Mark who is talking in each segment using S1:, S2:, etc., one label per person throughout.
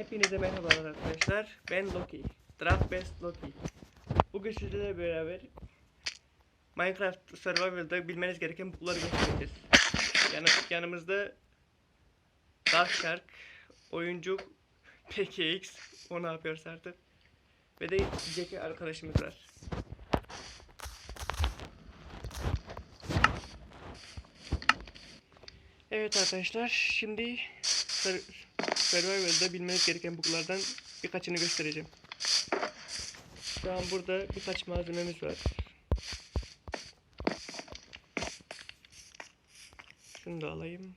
S1: Hepinize merhabalar arkadaşlar. Ben Loki. Draft Best Loki. Bugün sizlerle beraber Minecraft Survival'da bilmeniz gereken bug'ları göstereceğiz. Yanı, yanımızda Dark Shark, oyuncu PKX, o ne yapıyorsa artık. Ve de Jackie arkadaşımız var. Evet arkadaşlar, şimdi Survival'da bilmeniz gereken bug'lardan birkaçını göstereceğim. Şu an burada birkaç malzememiz var. Şunu da alayım.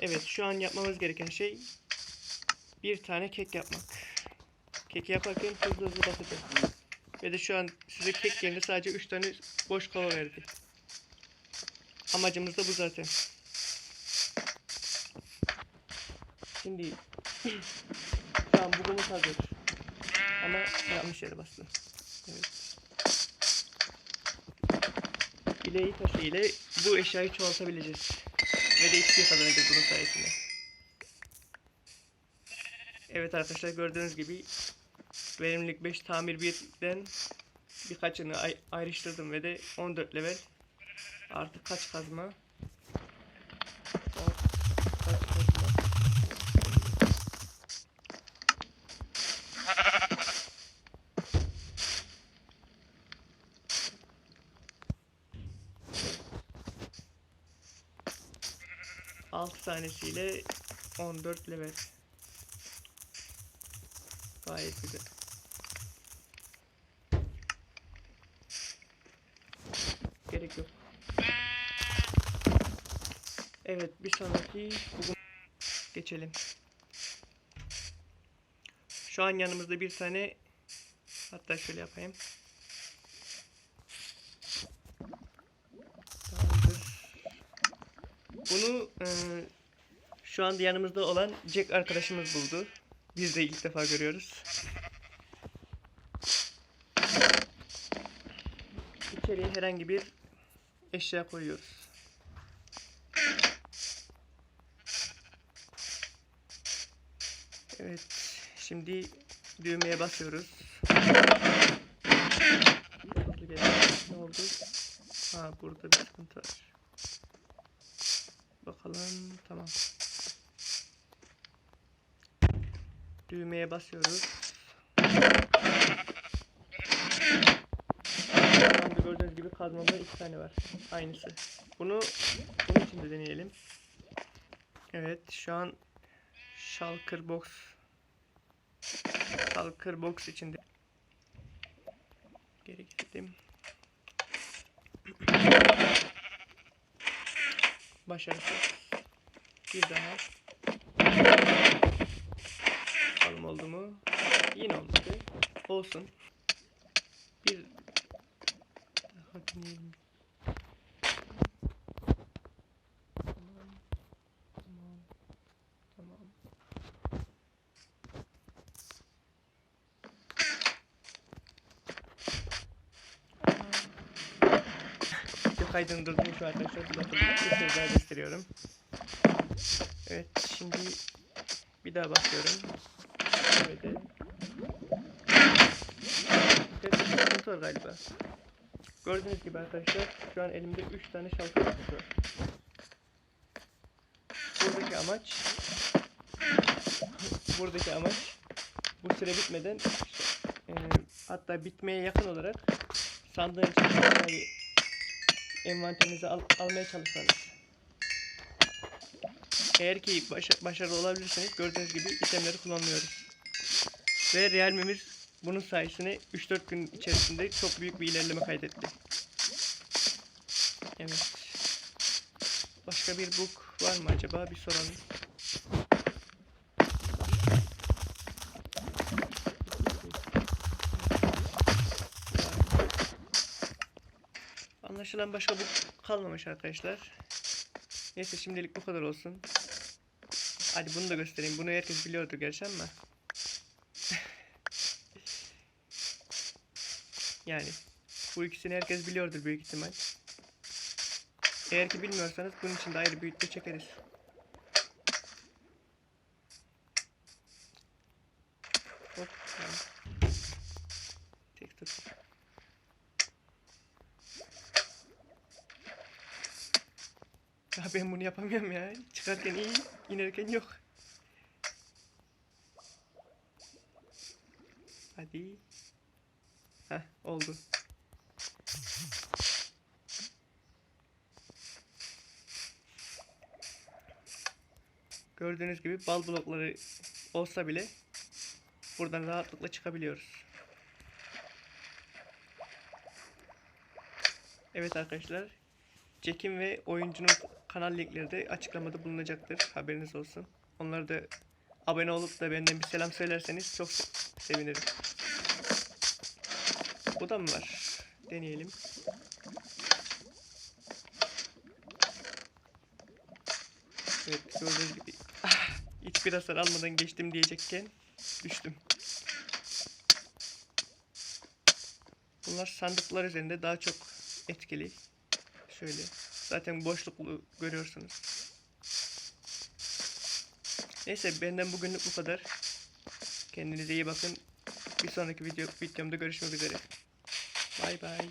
S1: Evet, şu an yapmamız gereken şey bir tane kek yapmak. Keki yaparken hızlı hızlı basacağım. Ve de şu an size kek yerine sadece 3 tane boş kova verdi. Amacımız da bu zaten. Şimdi an bugünümüz hazır. Ama yanlış yere bastım. Evet. Bileği taşı ile bu eşyayı çoğaltabileceğiz. Ve de XP kazanacağız bunun sayesinde. Evet arkadaşlar gördüğünüz gibi verimlilik 5 tamir 1'den birkaçını ay- ayrıştırdım ve de 14 level artık kaç kazma? Kaç kazma? Altı tanesiyle 14 level. Gayet güzel. Gerek yok. Evet bir sonraki geçelim. Şu an yanımızda bir tane hatta şöyle yapayım. Bunu e, şu anda yanımızda olan Jack arkadaşımız buldu. Biz de ilk defa görüyoruz. İçeriye herhangi bir eşya koyuyoruz. Evet. Şimdi düğmeye basıyoruz. Ne oldu? Ha burada bir sıkıntı var. Bakalım. Tamam. Düğmeye basıyoruz. Gördüğünüz gibi kazmamda iki tane var. Aynısı. Bunu bunun için de deneyelim. Evet şu an Shulker Box Shulker Box içinde geri gittim. Başarısız. Bir daha. Bakalım oldu mu? Yine olmadı. Olsun. Bir daha deneyelim. Tamam. Tamam. Tamam. Video kaydını durdurmuş şu arkadaşlar. Bakın bir kez daha gösteriyorum. Evet şimdi bir daha basıyorum. Evet, bir sıkıntı var galiba. Gördüğünüz gibi arkadaşlar şu an elimde 3 tane şalkır var. Buradaki amaç buradaki amaç bu süre bitmeden işte, e, hatta bitmeye yakın olarak sandığın içindeki envanterinize al, almaya çalışmanız. Eğer ki başa- başarılı olabilirseniz gördüğünüz gibi itemleri kullanıyoruz. Ve Real bunun sayesinde 3-4 gün içerisinde çok büyük bir ilerleme kaydetti. Evet. Başka bir book var mı acaba? Bir soralım. Anlaşılan başka bu kalmamış arkadaşlar. Neyse şimdilik bu kadar olsun. Hadi bunu da göstereyim. Bunu herkes biliyordu gerçi ama. yani bu ikisini herkes biliyordur büyük ihtimal. Eğer ki bilmiyorsanız bunun için de ayrı bir video çekeriz. Hop, tamam. Ya ben bunu yapamıyorum ya. Çıkarken iyi, inerken yok. Hadi. Heh, oldu. Gördüğünüz gibi bal blokları olsa bile buradan rahatlıkla çıkabiliyoruz. Evet arkadaşlar. Jack'in ve oyuncunun kanal linkleri de açıklamada bulunacaktır. Haberiniz olsun. Onları da abone olup da benden bir selam söylerseniz çok se- sevinirim. Bu da mı var? Deneyelim. Evet gördüğünüz gibi ah, hiçbir hasar almadan geçtim diyecekken düştüm. Bunlar sandıklar üzerinde daha çok etkili. Şöyle. Zaten boşluklu görüyorsunuz. Neyse benden bugünlük bu kadar. Kendinize iyi bakın. Bir sonraki video videomda görüşmek üzere. Bay bay.